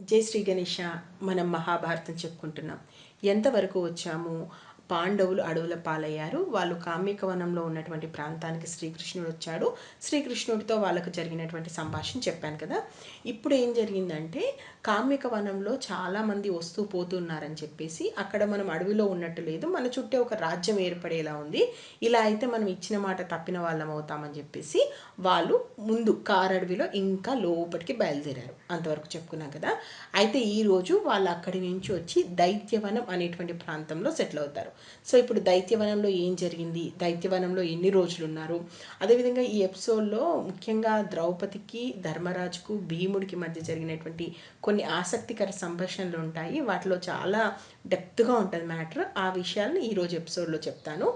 జై శ్రీ గణేష మనం మహాభారతం చెప్పుకుంటున్నాం. ఎంతవరకు వచ్చాము? పాండవులు అడవుల పాలయ్యారు. వాళ్ళు కామ్యక వనంలో ఉన్నటువంటి ప్రాంతానికి శ్రీకృష్ణుడు వచ్చాడు. శ్రీకృష్ణుడితో వాళ్ళకు జరిగినటువంటి సంభాషణ చెప్పాను కదా. ఇప్పుడు ఏం జరిగిందంటే కామ్యక వనంలో చాలామంది వస్తూ పోతున్నారని చెప్పేసి అక్కడ మనం అడవిలో ఉన్నట్టు లేదు. మన చుట్టే ఒక రాజ్యం ఏర్పడేలా ఉంది. ఇలా అయితే మనం ఇచ్చిన మాట తప్పిన వాళ్ళం అవుతామని చెప్పేసి వాళ్ళు ముందు కారడవిలో ఇంకా లోపలికి బయలుదేరారు. అంతవరకు చెప్పుకున్నాం కదా. అయితే ఈరోజు వాళ్ళు అక్కడి నుంచి వచ్చి దైత్యవనం అనేటువంటి ప్రాంతంలో సెటిల్ అవుతారు. సో ఇప్పుడు దైత్యవనంలో ఏం జరిగింది? దైత్యవనంలో ఎన్ని రోజులు ఉన్నారు అదేవిధంగా ఈ ఎపిసోడ్లో ముఖ్యంగా ద్రౌపదికి ధర్మరాజుకు భీముడికి మధ్య జరిగినటువంటి కొన్ని ఆసక్తికర సంభాషణలు ఉంటాయి. వాటిలో చాలా డెప్త్గా ఉంటుంది మ్యాటర్. ఆ విషయాలను ఈరోజు ఎపిసోడ్లో చెప్తాను.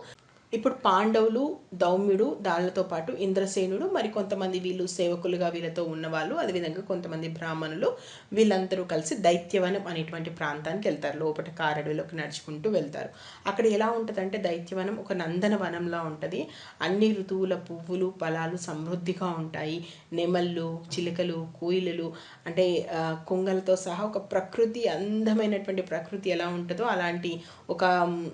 ఇప్పుడు పాండవులు దౌమ్యుడు దాళ్ళతో పాటు ఇంద్రసేనుడు మరి కొంతమంది వీళ్ళు సేవకులుగా వీళ్ళతో ఉన్నవాళ్ళు అదేవిధంగా కొంతమంది బ్రాహ్మణులు వీళ్ళందరూ కలిసి దైత్యవనం అనేటువంటి ప్రాంతానికి వెళ్తారు. లోపల కారడులోకి నడుచుకుంటూ వెళ్తారు. అక్కడ ఎలా ఉంటుందంటే దైత్యవనం ఒక నందనవనంలా ఉంటుంది. అన్ని ఋతువుల పువ్వులు ఫలాలు సమృద్ధిగా ఉంటాయి. నెమళ్ళు చిలుకలు కోయిలలు అంటే కొంగలతో సహా ఒక ప్రకృతి అందమైనటువంటి ప్రకృతి ఎలా ఉంటుందో అలాంటి ఒక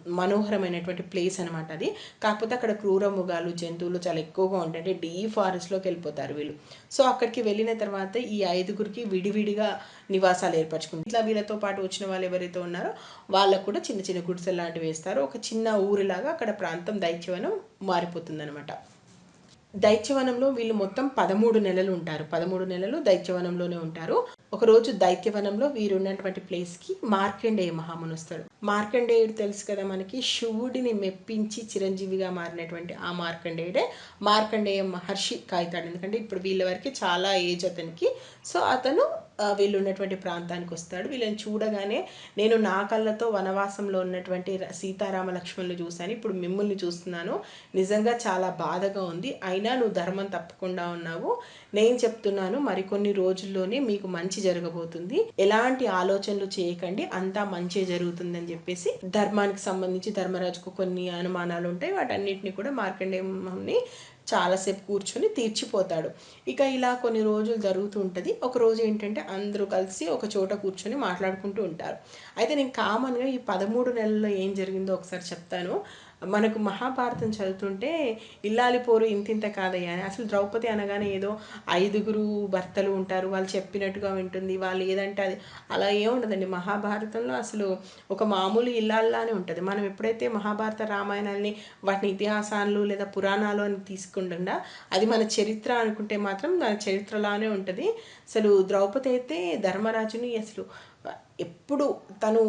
మనోహరమైనటువంటి ప్లేస్ అనమాట అది. కాకపోతే అక్కడ క్రూర మృగాలు జంతువులు చాలా ఎక్కువగా ఉంటాయి. డీ ఫారెస్ట్లోకి వెళ్ళిపోతారు వీళ్ళు. సో అక్కడికి వెళ్ళిన తర్వాత ఈ ఐదుగురికి విడివిడిగా నివాసాలు ఏర్పరచుకుంటారు. ఇట్లా వీళ్ళతో పాటు వచ్చిన వాళ్ళు ఎవరైతే ఉన్నారో వాళ్ళకు కూడా చిన్న చిన్న గుడిసెలు లాంటివి వేస్తారు. ఒక చిన్న ఊరిలాగా అక్కడ ప్రాంతం దైత్యవనం మారిపోతుందనమాట దైత్యవనంలో వీళ్ళు మొత్తం పదమూడు నెలలు ఉంటారు. పదమూడు నెలలు దైత్యవనంలోనే ఉంటారు. ఒకరోజు దైత్యవనంలో వీరు ఉన్నటువంటి ప్లేస్కి మార్కండేయ మహాముని వస్తాడు మార్కండేయుడు తెలుసు కదా మనకి శివుడిని మెప్పించి చిరంజీవిగా మారినటువంటి ఆ మార్కండేయుడే. మార్కండేయ మహర్షి కాయితాడు ఎందుకంటే ఇప్పుడు వీళ్ళ వరకు చాలా ఏజ్ అతనికి. సో అతను వీళ్ళు ఉన్నటువంటి ప్రాంతానికి వస్తాడు వీళ్ళని చూడగానే నేను నా కళ్ళతో వనవాసంలో ఉన్నటువంటి సీతారామ లక్ష్మణులు చూశాను. ఇప్పుడు మిమ్మల్ని చూస్తున్నాను. నిజంగా చాలా బాధగా ఉంది. అయినా నువ్వు ధర్మం తప్పకుండా ఉన్నావు. నేను చెప్తున్నాను మరికొన్ని రోజుల్లోనే మీకు మంచి జరగబోతుంది. ఎలాంటి ఆలోచనలు చేయకండి. అంతా మంచి జరుగుతుంది అని చెప్పేసి ధర్మానికి సంబంధించి ధర్మరాజుకు కొన్ని అనుమానాలు ఉంటాయి వాటన్నిటిని కూడా మార్కండేయంని చాలాసేపు కూర్చొని తీర్చిపోతాడు. ఇక ఇలా కొన్ని రోజులు జరుగుతూ ఉంటుంది. ఒక రోజు ఏంటంటే అందరూ కలిసి ఒక చోట కూర్చొని మాట్లాడుకుంటూ ఉంటారు. అయితే నేను కామన్గా ఈ పదమూడు నెలల్లో ఏం జరిగిందో ఒకసారి చెప్తాను. మనకు మహాభారతం చదువుతుంటే ఇల్లాలి పోరు ఇంతింత కాదయ్యా అని. అసలు ద్రౌపది అనగానే ఏదో ఐదుగురు భర్తలు ఉంటారు వాళ్ళు చెప్పినట్టుగా వింటుంది వాళ్ళు ఏదంటే అది. అలా ఏముండదండి మహాభారతంలో అసలు ఒక మామూలు ఇల్లాల్లానే ఉంటుంది. మనం ఎప్పుడైతే మహాభారత రామాయణాన్ని వాటిని ఇతిహాసాలు లేదా పురాణాలు అని తీసుకుంటుండా అది మన చరిత్ర అనుకుంటే మాత్రం మన చరిత్రలానే ఉంటుంది. అసలు ద్రౌపది అయితే ధర్మరాజుని అసలు ఎప్పుడు తను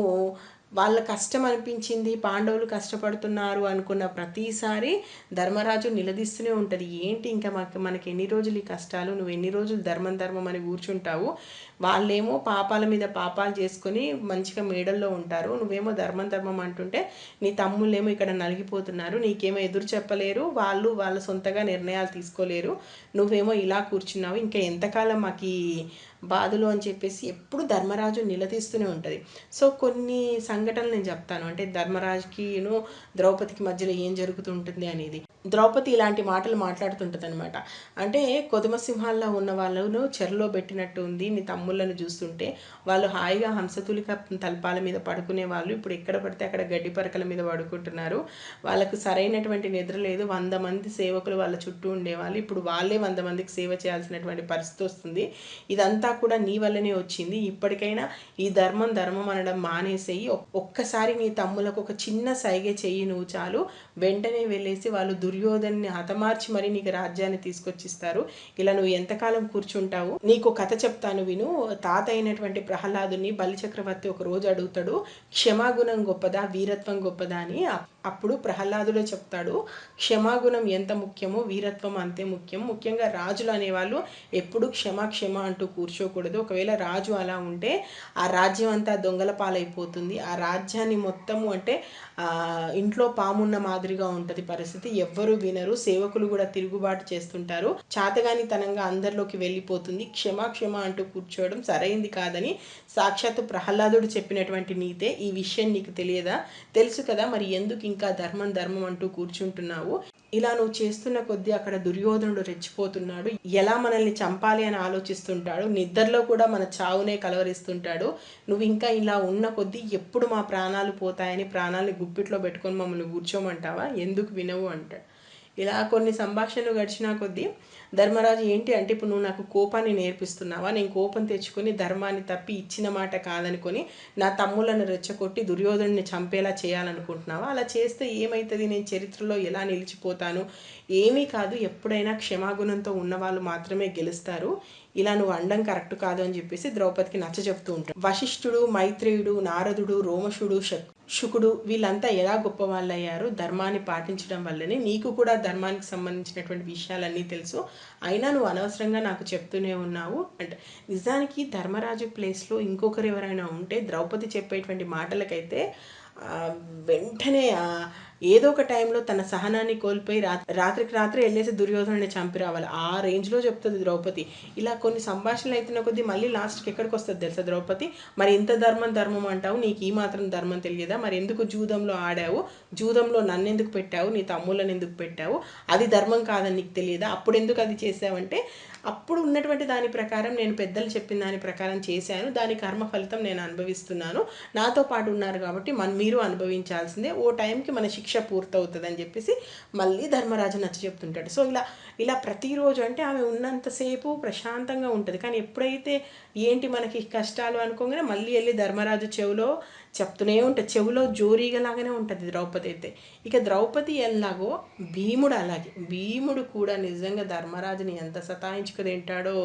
వాళ్ళ కష్టం అనిపించింది పాండవులు కష్టపడుతున్నారు అనుకున్న ప్రతిసారి ధర్మరాజు నిలదీస్తూనే ఉంటుంది. ఏంటి ఇంకా మాకు మనకి ఎన్ని రోజులు ఈ కష్టాలు? నువ్వు ఎన్ని రోజులు ధర్మం ధర్మం అని కూర్చుంటావు? వాళ్ళేమో పాపాల మీద పాపాలు చేసుకొని మంచిగా మేడల్లో ఉంటారు. నువ్వేమో ధర్మం ధర్మం అంటుంటే నీ తమ్ముళ్ళేమో ఇక్కడ నలిగిపోతున్నారు. నీకేమో ఎదురు చెప్పలేరు. వాళ్ళు వాళ్ళ సొంతగా నిర్ణయాలు తీసుకోలేరు. నువ్వేమో ఇలా కూర్చున్నావు. ఇంకా ఎంతకాలం మాకు ఈ బాధలు అని చెప్పేసి ఎప్పుడు ధర్మరాజు నిలదీస్తూనే ఉంటుంది. సో కొన్ని సంఘటనలు నేను చెప్తాను. అంటే ధర్మరాజుకిను ద్రౌపదికి మధ్యలో ఏం జరుగుతుంటుంది అనేది. ద్రౌపది ఇలాంటి మాటలు మాట్లాడుతుంటుంది అనమాట అంటే కొదుమసింహాల్లో ఉన్న వాళ్ళను చెరలో పెట్టినట్టు ఉంది నీ తమ్ముళ్ళను చూస్తుంటే. వాళ్ళు హాయిగా హంసతులిక తలపాల మీద పడుకునే వాళ్ళు. ఇప్పుడు ఎక్కడ పడితే అక్కడ గడ్డి పరకల మీద పడుకుంటున్నారు. వాళ్ళకు సరైనటువంటి నిద్ర లేదు. వంద మంది సేవకులు వాళ్ళ చుట్టూ ఉండేవాళ్ళు. ఇప్పుడు వాళ్ళే వంద మందికి సేవ చేయాల్సినటువంటి పరిస్థితి వస్తుంది. ఇదంతా కూడా నీ వల్లనే వచ్చింది. ఇప్పటికైనా ఈ ధర్మం ధర్మం అనడం మానేసేయి. ఒక్కసారి నీ తమ్ములకు ఒక చిన్న సైగ చెయ్యి నువ్వు చాలు. వెంటనే వెళ్ళేసి వాళ్ళు దుర్యోధన్ని హతమార్చి మరి నీకు రాజ్యాన్ని తీసుకొచ్చిస్తారు. ఇలా నువ్వు ఎంతకాలం కూర్చుంటావు? నీకు కథ చెప్తాను విను. తాత అయినటువంటి ప్రహ్లాదుని బలిచక్రవర్తి ఒక రోజు అడుగుతాడు క్షమాగుణం గొప్పదా? వీరత్వం గొప్పదా? అని. అప్పుడు ప్రహ్లాదుడే చెప్తాడు క్షమాగుణం ఎంత ముఖ్యమో వీరత్వం అంతే ముఖ్యం. ముఖ్యంగా రాజులు అనేవాళ్ళు ఎప్పుడు క్షమ క్షమ అంటూ కూర్చోకూడదు. ఒకవేళ రాజు అలా ఉంటే ఆ రాజ్యం అంతా దొంగల పాలైపోతుంది. ఆ రాజ్యాన్ని మొత్తము అంటే ఆ, ఇంట్లో పామున్న మాదిరిగా ఉంటుంది పరిస్థితి. ఎవ్వరు వినరు. సేవకులు కూడా తిరుగుబాటు చేస్తుంటారు. చాతగానితనంగా అందరిలోకి వెళ్ళిపోతుంది. క్షమ క్షమ అంటూ కూర్చోవడం సరైంది కాదని సాక్షాత్తు ప్రహ్లాదుడు చెప్పినటువంటి నీతే. ఈ విషయం నీకు తెలియదా? తెలుసు కదా. మరి ఎందుకు ఇంకా ధర్మం ధర్మం అంటూ కూర్చుంటున్నావు. ఇలా నువ్వు చేస్తున్న కొద్దీ అక్కడ దుర్యోధనుడు రెచ్చిపోతున్నాడు. ఎలా మనల్ని చంపాలి అని ఆలోచిస్తుంటాడు. నిద్రలో కూడా మన చావునే కలవరిస్తుంటాడు. నువ్వు ఇంకా ఇలా ఉన్న కొద్దీ ఎప్పుడు మా ప్రాణాలు పోతాయని ప్రాణాలని గుప్పిట్లో పెట్టుకొని మమ్మల్ని కూర్చోమంటావా? ఎందుకు వినవు అంటాడు. ఇలా కొన్ని సంభాషణలు గడిచినా కొద్దీ ధర్మరాజు ఏంటి? అంటే ఇప్పుడు నువ్వు నాకు కోపాన్ని నేర్పిస్తున్నావా? నేను కోపం తెచ్చుకొని ధర్మాన్ని తప్పి ఇచ్చిన మాట కాదనుకొని నా తమ్ములను రెచ్చగొట్టి దుర్యోధనుని చంపేలా చేయాలనుకుంటున్నావా? అలా చేస్తే ఏమవుతుంది నేను చరిత్రలో ఎలా నిలిచిపోతాను? ఏమీ కాదు ఎప్పుడైనా క్షమాగుణంతో ఉన్నవాళ్ళు మాత్రమే గెలుస్తారు. ఇలా నువ్వు అండం కరెక్ట్ కాదు అని చెప్పేసి ద్రౌపదికి నచ్చ చెప్తూ ఉంటాడు. వశిష్ఠుడు మైత్రేయుడు నారదుడు రోమశుడు శక్ శుకుడు వీళ్ళంతా ఎలా గొప్ప వాళ్ళు అయ్యారు ధర్మాన్ని పాటించడం వల్లనే. నీకు కూడా ధర్మానికి సంబంధించినటువంటి విషయాలన్నీ తెలుసు. అయినా నువ్వు అనవసరంగా నాకు చెప్తూనే ఉన్నావు. అంటే నిజానికి ధర్మరాజు ప్లేస్లో ఇంకొకరు ఎవరైనా ఉంటే ద్రౌపది చెప్పేటువంటి మాటలకైతే వెంటనే ఏదో ఒక టైంలో తన సహనాన్ని కోల్పోయి రాత్రి రాత్రికి రాత్రి వెళ్ళేసి దుర్యోధనుని చంపి రావాలి. ఆ రేంజ్లో చెప్తుంది ద్రౌపది. ఇలా కొన్ని సంభాషణలు అవుతున్న కొద్దీ మళ్ళీ లాస్ట్కి ఎక్కడికి వస్తుంది తెలుసా ద్రౌపది? మరి ఇంత ధర్మం ధర్మం అంటావు నీకు ఈ మాత్రం ధర్మం తెలియదా? మరి ఎందుకు జూదంలో ఆడావు? జూదంలో నన్ను ఎందుకు పెట్టావు? నీ తమ్ముళ్ళని ఎందుకు పెట్టావు? అది ధర్మం కాదని నీకు తెలియదా? అప్పుడు ఎందుకు అది చేసావంటే అప్పుడు ఉన్నటువంటి దాని ప్రకారం నేను పెద్దలు చెప్పిన దాని ప్రకారం చేశాను. దాని కర్మ ఫలితం నేను అనుభవిస్తున్నాను. నాతో పాటు ఉన్నారు కాబట్టి మన మీరు అనుభవించాల్సిందే. ఓ టైంకి మన శిక్ష పూర్తవుతుంది అని చెప్పేసి మళ్ళీ ధర్మరాజు నచ్చ చెప్తుంటాడు. సో ఇలా ఇలా ప్రతిరోజు అంటే ఆమె ఉన్నంతసేపు ప్రశాంతంగా ఉంటుంది. కానీ ఎప్పుడైతే ఏంటి మనకి కష్టాలు అనుకోగానే మళ్ళీ వెళ్ళి ధర్మరాజు చెవిలో చెప్తూనే ఉంటుంది చెవిలో జోరీగలాగానే ఉంటుంది ద్రౌపది అయితే. ఇక ద్రౌపది ఎలాగో భీముడు అలాగే. భీముడు కూడా నిజంగా ధర్మరాజుని ఎంత సతాయించుకు తింటాడో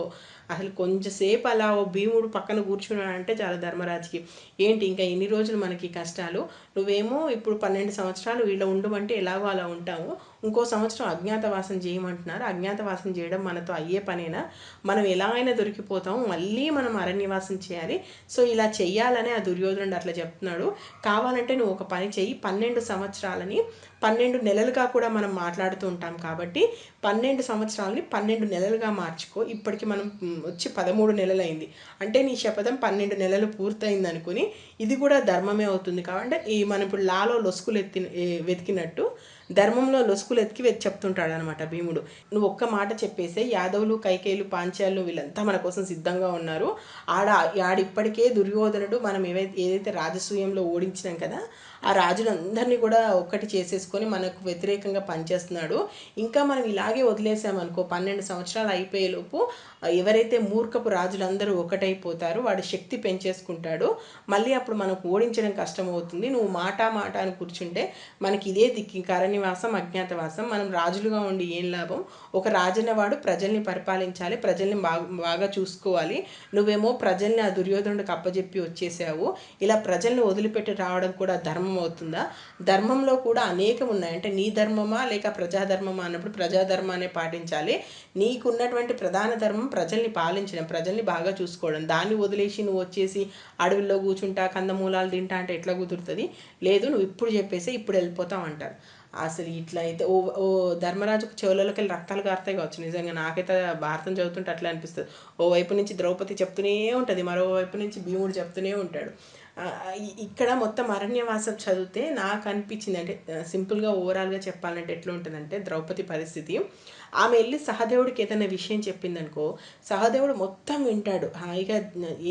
అసలు కొంచెంసేపు అలా ఓ భీముడు పక్కన కూర్చున్నాడంటే చాలా ధర్మరాజుకి. ఏంటి ఇంకా ఎన్ని రోజులు మనకి కష్టాలు? నువ్వేమో ఇప్పుడు పన్నెండు సంవత్సరాలు వీళ్ళ ఉండమంటే ఎలాగో అలా ఉంటాము ఇంకో సంవత్సరం అజ్ఞాతవాసం చేయమంటున్నారు. అజ్ఞాతవాసం చేయడం మనతో అయ్యే పనేనా? మనం ఎలా అయినా దొరికిపోతాం. మళ్ళీ మనం అరణ్యవాసం చేయాలి. సో ఇలా చెయ్యాలని ఆ దుర్యోధనుడు అట్లా చెప్తున్నాడు. కావాలంటే నువ్వు ఒక పని చెయ్యి. పన్నెండు సంవత్సరాలని పన్నెండు నెలలుగా కూడా మనం మాట్లాడుతూ ఉంటాం కాబట్టి పన్నెండు సంవత్సరాలని పన్నెండు నెలలుగా మార్చుకో. ఇప్పటికి మనం వచ్చి పదమూడు నెలలైంది. అంటే నీ శపథం పన్నెండు నెలలు పూర్తయింది అనుకుని ఇది కూడా ధర్మమే అవుతుంది. కాబట్టి ఈ మనం ఇప్పుడు లాలో లొసుకులు ఎత్తి వెతికినట్టు ధర్మంలో లొసుకులు ఎత్తికి వెతి చెప్తుంటాడు అనమాట భీముడు. నువ్వు ఒక్క మాట చెప్పేసే యాదవులు కైకేయులు పాంచాలు వీళ్ళంతా మన కోసం సిద్ధంగా ఉన్నారు. ఆడ ఆడిప్పటికే దుర్యోధనుడు మనం ఏవైతే ఏదైతే రాజసూయంలో ఓడించినాం కదా ఆ రాజులందరినీ కూడా ఒక్కటి చేసేసుకొని మనకు వ్యతిరేకంగా పనిచేస్తున్నాడు. ఇంకా మనం ఇలాగే వదిలేసామనుకో పన్నెండు సంవత్సరాలు అయిపోయేలోపు ఎవరైతే మూర్ఖపు రాజులందరూ ఒకటైపోతారో వాడు శక్తి పెంచేసుకుంటాడో. మళ్ళీ అప్పుడు మనకు ఓడించడం కష్టం అవుతుంది నువ్వు మాట మాట అని కూర్చుంటే మనకి ఇదే దిక్కి. కరణివాసం అజ్ఞాతవాసం మనం రాజులుగా ఉండి ఏం లాభం? ఒక రాజన్నవాడు ప్రజల్ని పరిపాలించాలి ప్రజల్ని బాగా బాగా చూసుకోవాలి. నువ్వేమో ప్రజల్ని ఆ దుర్యోధనుడికి అప్పజెప్పి వచ్చేసావు. ఇలా ప్రజల్ని వదిలిపెట్టి రావడం కూడా ధర్మం అవుతుందా? ధర్మంలో కూడా అనేకం ఉన్నాయి. అంటే నీ ధర్మమా లేక ప్రజాధర్మమా అన్నప్పుడు ప్రజాధర్మాన్ని పాటించాలి. నీకున్నటువంటి ప్రధాన ధర్మం ప్రజల్ని పాలించడం ప్రజల్ని బాగా చూసుకోవడం. దాన్ని వదిలేసి నువ్వు వచ్చేసి అడవిలో కూర్చుంటా కందమూలాలు తింటా అంటే ఎట్లా కుదురుతుంది? లేదు నువ్వు ఇప్పుడు చెప్పేసి ఇప్పుడు వెళ్ళిపోతావు అంటారు. అసలు ఇట్లా అయితే ఓ ఓ ధర్మరాజుకు చెవులలోకి వెళ్ళి రక్తాలు కారుతాయి కావచ్చు. నిజంగా నాకైతే భారతం చదువుతుంటే అట్లా అనిపిస్తుంది. ఓ వైపు నుంచి ద్రౌపది చెప్తూనే ఉంటుంది మరోవైపు నుంచి భీముడు చెప్తూనే ఉంటాడు. ఇక్కడ మొత్తం అరణ్యవాసం చదివితే నాకు అనిపించింది అంటే సింపుల్గా ఓవరాల్గా చెప్పాలంటే ఎట్లా ఉంటుందంటే ద్రౌపది పరిస్థితి. ఆమె వెళ్ళి సహదేవుడికి ఏదైనా విషయం చెప్పిందనుకో సహదేవుడు మొత్తం వింటాడు. హాయిగా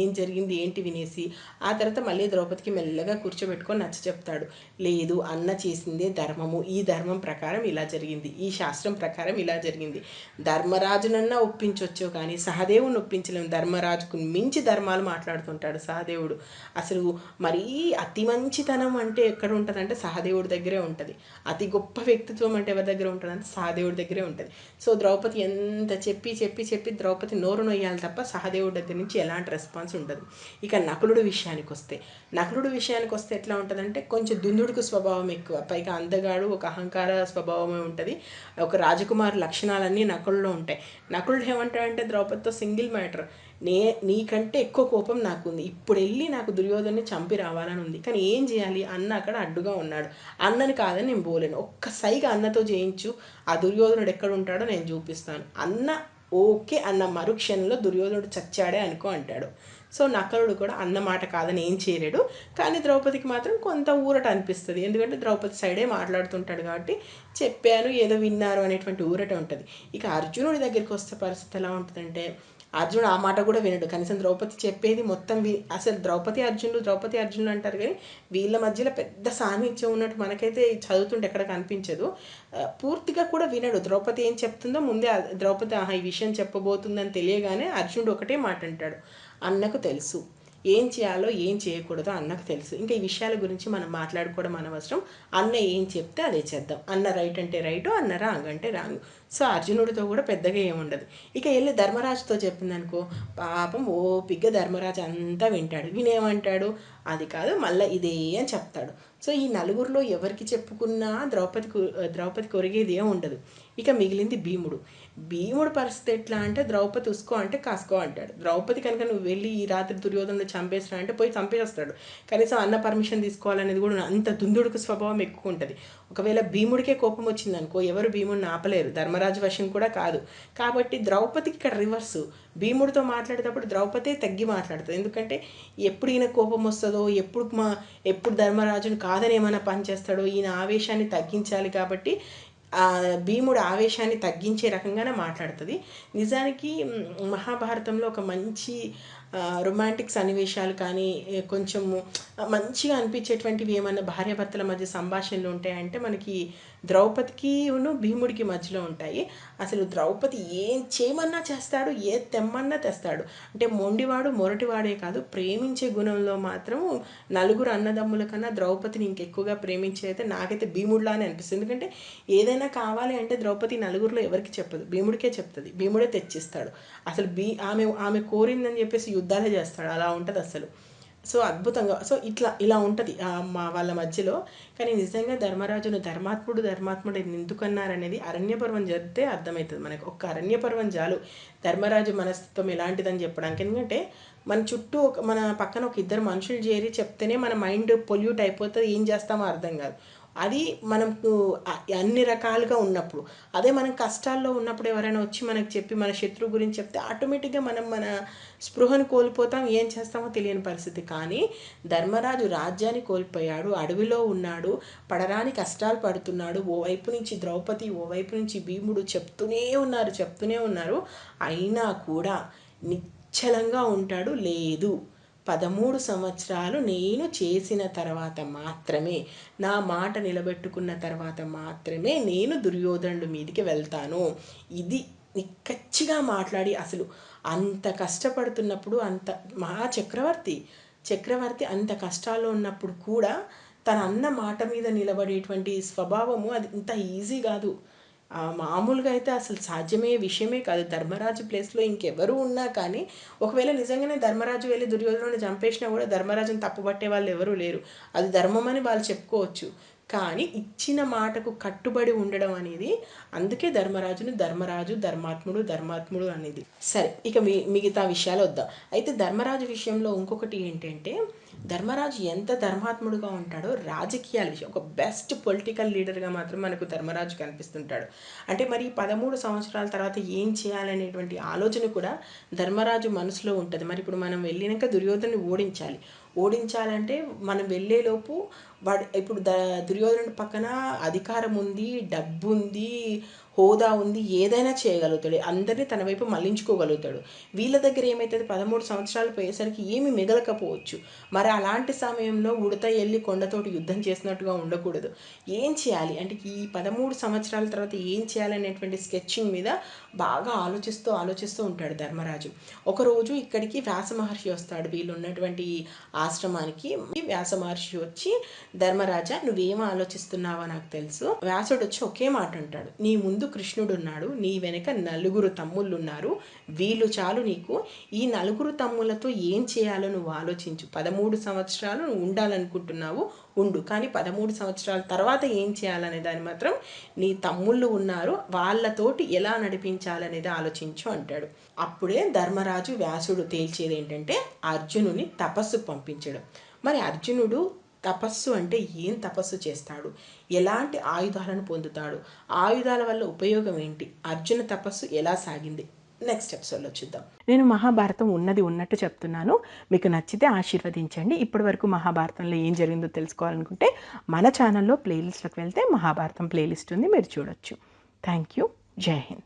ఏం జరిగింది ఏంటి వినేసి ఆ తర్వాత మళ్ళీ ద్రౌపదికి మెల్లగా కూర్చోబెట్టుకొని నచ్చ చెప్తాడు. లేదు అన్న చేసిందే ధర్మము. ఈ ధర్మం ప్రకారం ఇలా జరిగింది. ఈ శాస్త్రం ప్రకారం ఇలా జరిగింది. ధర్మరాజునన్నా ఒప్పించవచ్చు కానీ సహదేవుని ఒప్పించలేము ధర్మరాజుకు మించి ధర్మాలు మాట్లాడుతుంటాడు సహదేవుడు. అసలు మరీ అతి మంచితనం అంటే ఎక్కడ ఉంటుందంటే సహదేవుడి దగ్గరే ఉంటుంది. అతి గొప్ప వ్యక్తిత్వం అంటే ఎవరి దగ్గర ఉంటుందంటే సహదేవుడి దగ్గరే ఉంటుంది. సో ద్రౌపది ఎంత చెప్పి చెప్పి చెప్పి ద్రౌపది నోరు నొయ్యాలి తప్ప సహదేవుడి దగ్గర నుంచి ఎలాంటి రెస్పాన్స్ ఉండదు. ఇక నకులుడు విషయానికి వస్తే నకులుడు విషయానికి వస్తే ఎట్లా ఉంటుందంటే కొంచెం దుందుడుకు స్వభావం ఎక్కువ. పైగా అందగాడు ఒక అహంకార స్వభావమే ఉంటుంది. ఒక రాజకుమారి లక్షణాలన్నీ నకుల్లో ఉంటాయి. నకులుడు ఏమంటాడంటే ద్రౌపదితో సింగిల్ మ్యాటర్. నే నీకంటే ఎక్కువ కోపం నాకు ఉంది ఇప్పుడు వెళ్ళి నాకు దుర్యోధన్ని చంపి రావాలని ఉంది. కానీ ఏం చేయాలి? అన్న అక్కడ అడ్డుగా ఉన్నాడు. అన్నని కాదని నేను పోలేను. ఒక్క సైగా అన్నతో చేయించు. ఆ దుర్యోధనుడు ఎక్కడ ఉంటాడో నేను చూపిస్తాను. అన్న ఓకే అన్న మరుక్షణంలో దుర్యోధనుడు చచ్చాడే అనుకో అంటాడు. సో నకలుడు కూడా అన్న మాట కాదని ఏం చేయలేడు. కానీ ద్రౌపదికి మాత్రం కొంత ఊరట అనిపిస్తుంది. ఎందుకంటే ద్రౌపది సైడే మాట్లాడుతుంటాడు కాబట్టి చెప్పాను ఏదో విన్నారు అనేటువంటి ఊరట ఉంటుంది. ఇక అర్జునుడి దగ్గరికి వస్తే పరిస్థితి ఎలా ఉంటుందంటే అర్జునుడు ఆ మాట కూడా వినడు. కనీసం ద్రౌపది చెప్పేది మొత్తం వీ అసలు ద్రౌపది అర్జునుడు ద్రౌపది అర్జునుడు అంటారు కానీ వీళ్ళ మధ్యలో పెద్ద సాన్నిధ్యం ఉన్నట్టు మనకైతే చదువుతుంటే ఎక్కడ కనిపించదు. పూర్తిగా కూడా వినడు. ద్రౌపది ఏం చెప్తుందో ముందే ద్రౌపది ఆహా ఈ విషయం చెప్పబోతుందని తెలియగానే అర్జునుడు ఒకటే మాట అంటాడు. అన్నకు తెలుసు. ఏం చేయాలో ఏం చేయకూడదో అన్నకు తెలుసు. ఇంకా ఈ విషయాల గురించి మనం మాట్లాడుకోవడం అనవసరం. అన్న ఏం చెప్తే అదే చేద్దాం. అన్న రైట్ అంటే రైట్ అన్న రాంగ్ అంటే రాంగ్. సో అర్జునుడితో కూడా పెద్దగా ఏముండదు ఇక వెళ్ళి ధర్మరాజుతో చెప్పిందనుకో పాపం ఓపిగ్గా ధర్మరాజు అంతా వింటాడు. వినేమంటాడు? అది కాదు మళ్ళీ ఇదే అని చెప్తాడు. సో ఈ నలుగురిలో ఎవరికి చెప్పుకున్నా ద్రౌపది ద్రౌపది కొరిగేది ఏం ఉండదు. ఇక మిగిలింది భీముడు. భీముడు పరిస్థితి ఎట్లా అంటే ద్రౌపది ఉసుకో అంటే కాసుకో అంటాడు. ద్రౌపది కనుక నువ్వు వెళ్ళి ఈ రాత్రి దుర్యోధనలో చంపేసినా అంటే పోయి చంపేస్తాడు. కనీసం అన్న పర్మిషన్ తీసుకోవాలనేది కూడా అంత దుందుడుకు స్వభావం ఎక్కువ ఉంటుంది. ఒకవేళ భీముడికే కోపం వచ్చింది అనుకో ఎవరు భీముడిని ఆపలేరు. ధర్మరాజు వశం కూడా కాదు. కాబట్టి ద్రౌపదికి ఇక్కడ రివర్స్ భీముడితో మాట్లాడేటప్పుడు ద్రౌపదే తగ్గి మాట్లాడుతుంది. ఎందుకంటే ఎప్పుడు ఈయన కోపం వస్తుందో ఎప్పుడు మా ఎప్పుడు ధర్మరాజుని కాదని ఏమైనా పనిచేస్తాడో ఈయన ఆవేశాన్ని తగ్గించాలి కాబట్టి భీముడు ఆవేశాన్ని తగ్గించే రకంగానే మాట్లాడుతుంది. నిజానికి మహాభారతంలో ఒక మంచి రొమాంటిక్ సన్నివేశాలు కానీ కొంచెము మంచిగా అనిపించేటువంటివి ఏమన్నా భార్యాభర్తల మధ్య సంభాషణలు ఉంటాయంటే మనకి ద్రౌపదికి భీముడికి మధ్యలో ఉంటాయి. అసలు ద్రౌపది ఏం చేయమన్నా చేస్తాడు ఏ తెమ్మన్నా తెస్తాడు. అంటే మొండివాడు మొరటివాడే కాదు ప్రేమించే గుణంలో మాత్రం నలుగురు అన్నదమ్ముల కన్నా ద్రౌపదిని ఇంకెక్కువగా ప్రేమించేదైతే నాకైతే భీముడిలానే అనిపిస్తుంది. ఎందుకంటే ఏదైనా కావాలి అంటే ద్రౌపది నలుగురిలో ఎవరికి చెప్పదు. భీముడికే చెప్తుంది. భీముడే తెచ్చిస్తాడు. అసలు భీ ఆమె ఆమె కోరిందని చెప్పేసి యుద్ధాలే చేస్తాడు. అలా ఉంటుంది అసలు. సో అద్భుతంగా సో ఇట్లా ఇలా ఉంటుంది మా వాళ్ళ మధ్యలో. కానీ నిజంగా ధర్మరాజును ధర్మాత్ముడు ధర్మాత్ముడు ఎందుకన్నారనేది అరణ్యపర్వం జరిగితే అర్థమవుతుంది మనకు. ఒక్క అరణ్యపర్వం చాలు. ధర్మరాజు మనస్తత్వం ఎలాంటిదని చెప్పడానికి. ఎందుకంటే మన చుట్టూ ఒక మన పక్కన ఒక ఇద్దరు మనుషులు చేరి చెప్తేనే మన మైండ్ పొల్యూట్ అయిపోతుంది ఏం చేస్తామో అర్థం కాదు. అది మనం అన్ని రకాలుగా ఉన్నప్పుడు. అదే మనం కష్టాల్లో ఉన్నప్పుడు ఎవరైనా వచ్చి మనకు చెప్పి మన శత్రువు గురించి చెప్తే ఆటోమేటిక్గా మనం మన స్పృహను కోల్పోతాం ఏం చేస్తామో తెలియని పరిస్థితి. కానీ ధర్మరాజు రాజ్యాన్ని కోల్పోయాడు అడవిలో ఉన్నాడు పడరాని కష్టాలు పడుతున్నాడు ఓవైపు నుంచి ద్రౌపది ఓవైపు నుంచి భీముడు చెప్తూనే ఉన్నారు చెప్తూనే ఉన్నారు. అయినా కూడా నిశ్చలంగా ఉంటాడు లేదు. పదమూడు సంవత్సరాలు నేను చేసిన తర్వాత మాత్రమే నా మాట నిలబెట్టుకున్న తర్వాత మాత్రమే నేను దుర్యోధనుడి మీదికి వెళ్తాను. ఇది నిక్కచ్చిగా మాట్లాడి అసలు అంత కష్టపడుతున్నప్పుడు అంత మహా చక్రవర్తి చక్రవర్తి అంత కష్టాల్లో ఉన్నప్పుడు కూడా తన అన్న మాట మీద నిలబడేటువంటి స్వభావము అది ఇంత ఈజీ కాదు. మామూలుగా అయితే అసలు సాధ్యమయ్యే విషయమే కాదు. ధర్మరాజు ప్లేస్లో ఇంకెవరు ఉన్నా కానీ ఒకవేళ నిజంగానే ధర్మరాజు వెళ్ళి దుర్యోధనుని చంపేసినా కూడా ధర్మరాజుని తప్పుపట్టే వాళ్ళు ఎవరూ లేరు. అది ధర్మం అని వాళ్ళు చెప్పుకోవచ్చు. కానీ ఇచ్చిన మాటకు కట్టుబడి ఉండడం అనేది అందుకే ధర్మరాజును ధర్మరాజు ధర్మాత్ముడు ధర్మాత్ముడు అనేది. సరే ఇక మీ మిగతా విషయాలు వద్దాం. అయితే ధర్మరాజు విషయంలో ఇంకొకటి ఏంటంటే ధర్మరాజు ఎంత ధర్మాత్ముడుగా ఉంటాడో రాజకీయాల విషయం ఒక బెస్ట్ పొలిటికల్ లీడర్గా మాత్రం మనకు ధర్మరాజు కనిపిస్తుంటాడు. అంటే మరి పదమూడు సంవత్సరాల తర్వాత ఏం చేయాలనేటువంటి ఆలోచన కూడా ధర్మరాజు మనసులో ఉంటుంది. మరి ఇప్పుడు మనం వెళ్ళినాక దుర్యోధను ఓడించాలి. ఓడించాలంటే మనం వెళ్ళేలోపు వాడు ఇప్పుడు ద దుర్యోధనుడి పక్కన అధికారం ఉంది డబ్బు ఉంది హోదా ఉంది ఏదైనా చేయగలుగుతాడు. అందరినీ తన వైపు మళ్ళించుకోగలుగుతాడు. వీళ్ళ దగ్గర ఏమవుతుంది పదమూడు సంవత్సరాలు పోయేసరికి ఏమి మిగలకపోవచ్చు. మరి అలాంటి సమయంలో ఉడత వెళ్ళి కొండతోటి యుద్ధం చేసినట్టుగా ఉండకూడదు. ఏం చేయాలి? అంటే ఈ పదమూడు సంవత్సరాల తర్వాత ఏం చేయాలనేటువంటి స్కెచ్చింగ్ మీద బాగా ఆలోచిస్తూ ఆలోచిస్తూ ఉంటాడు ధర్మరాజు. ఒకరోజు ఇక్కడికి వ్యాస మహర్షి వస్తాడు. వీళ్ళు ఉన్నటువంటి ఆశ్రమానికి వ్యాస మహర్షి వచ్చి ధర్మరాజా నువ్వేం ఆలోచిస్తున్నావో నాకు తెలుసు. వ్యాసుడు వచ్చి ఒకే మాట అంటాడు. నీ ముందు కృష్ణుడు ఉన్నాడు నీ వెనక నలుగురు తమ్ముళ్ళు ఉన్నారు వీళ్ళు చాలు నీకు. ఈ నలుగురు తమ్ములతో ఏం చేయాలో నువ్వు ఆలోచించు. పదమూడు సంవత్సరాలు నువ్వు ఉండాలనుకుంటున్నావు ఉండు. కానీ పదమూడు సంవత్సరాల తర్వాత ఏం చేయాలనే దాన్ని మాత్రం నీ తమ్ముళ్ళు ఉన్నారు వాళ్ళతోటి ఎలా నడిపించాలనేది ఆలోచించు అంటాడు. అప్పుడే ధర్మరాజు వ్యాసుడు తేల్చేది ఏంటంటే అర్జునుని తపస్సు పంపించడం. మరి అర్జునుడు తపస్సు అంటే ఏం తపస్సు చేస్తాడు? ఎలాంటి ఆయుధాలను పొందుతాడు? ఆయుధాల వల్ల ఉపయోగం ఏంటి? అర్జున తపస్సు ఎలా సాగింది? నెక్స్ట్ ఎపిసోడ్లో చూద్దాం. నేను మహాభారతం ఉన్నది ఉన్నట్టు చెప్తున్నాను. మీకు నచ్చితే ఆశీర్వదించండి. ఇప్పటి వరకు మహాభారతంలో ఏం జరిగిందో తెలుసుకోవాలనుకుంటే మన ఛానల్లో ప్లేలిస్ట్లోకి వెళ్తే మహాభారతం ప్లేలిస్ట్ ఉంది. మీరు చూడొచ్చు. థ్యాంక్ యూ జై హింద్